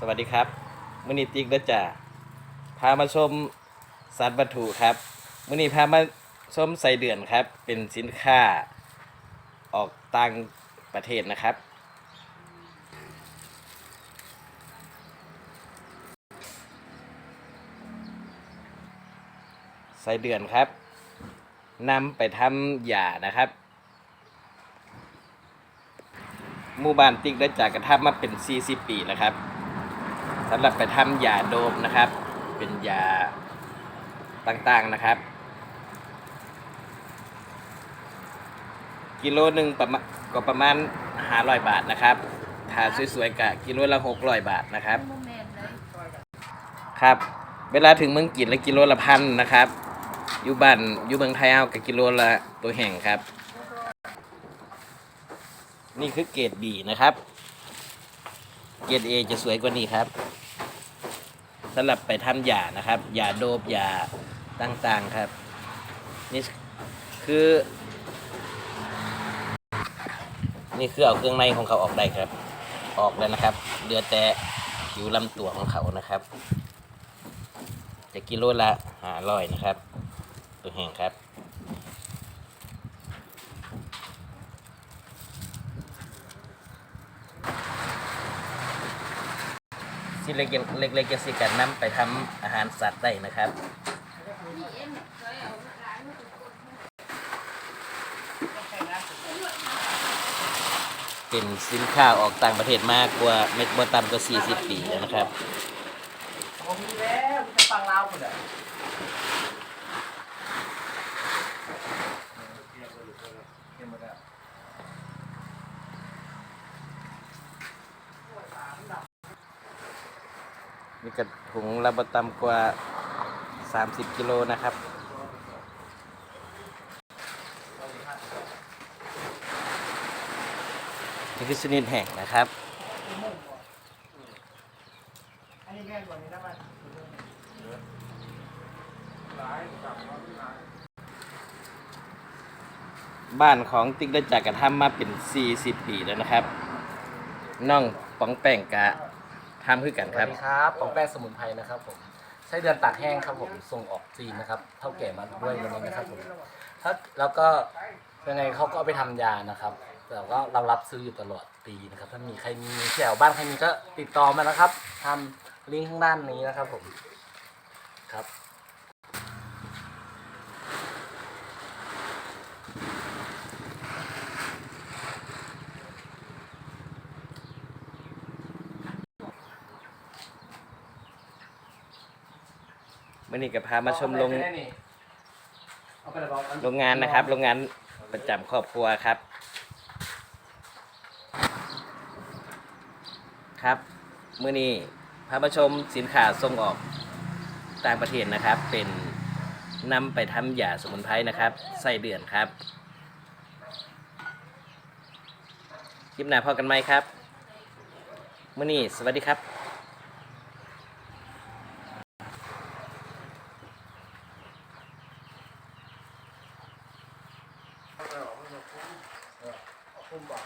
สวัสดีครับมือนี้ติ๊กเด้อจ้าพามาชมสัตว์วัตถุครับมือนี้พามาชมไส้เดือนครับ เป็นสินค้าออกต่างประเทศนะครับ ไส้เดือนครับนำไปทำหย่านะครับหมู่บ้านติ๊กได้จากกระทำมาเป็น 40 ปีแล้วครับ สำหรับไปทำยาโดมนะครับ เป็นยาต่างๆนะครับ กิโลหนึ่งประมาณก็ประมาณ500บาทนะครับถ้าสวยๆกะกิโลละ600บาทนะครับ ครับ เวลาถึงเมืองกินละกิโลละพันนะครับ อยู่บ้านอยู่เมืองไทยเอากับกิโลละตัวแห่งครับ นี่คือเกรดบีนะครับ เกรดเอจะสวยกว่านี้ครับสำหรับไปทำหยานะครับหยาโดบหยาต่างๆครับ นี่คือ นี่คือเอาเครื่องในของเขาออกได้ครับ ออกแล้วนะครับเหลือแต่ผิวลำตัวของเขานะครับจะกิโลละหาร้อยนะครับ ตัวแห้งครับ สิเล็กๆเล็กๆจะสิกันนำไปทำอาหารสัตว์ได้นะครับเป็นสินค้าออกต่างประเทศมากกว่าเม็ดบัวต่ำกว่า40 ปีแล้วนะครับผมมีแล้วจะฟังเล่าหมดอะ มีกระถุงระบต่ำกว่า 30 กิโลนะครับ นี่คือชนิดแห่งนะครับ อันนี้แม่กว่านี้นะมันบ้านของติ๊กได้จากกระทำมาเป็น 40 ปีแล้วนะครับ น้องป๋องแป้งกะ ทำคือกันสควัรัสบ ดีครับของแป้งสมุนไพรนะครับผมไส้เดือนตากแห้งครับผมส่งออกจีนนะครับเท่าแก่มาด้วยวันนี้นะครับผมถ้าแล้วก็ยังไงเขาก็เอาไปทำยานะครับแต่ว่าเรารับซื้ออยู่ตลอดปีนะครับถ้ามีใครมีแถวบ้านใครมีก็ติดต่อมานะครับทำลิงก์ข้างด้านนี้นะครับผมครับ มื่อนี้ก็พามาชมโรงเอาไปเลยบอกโรงงานนะครับ โรงงานประจำครอบครัวครับ ครับมื่อนี้พามาชมสินค้าส่งออกต่างประเทศนะครับ เป็นนำไปทำยาสมุนไพรนะครับไส้เดือนครับคลิปหน้าพอกันไหมครับมื่อนี้สวัสดีครับ เอาไปออกมาคุ้มเออคุ้มบ่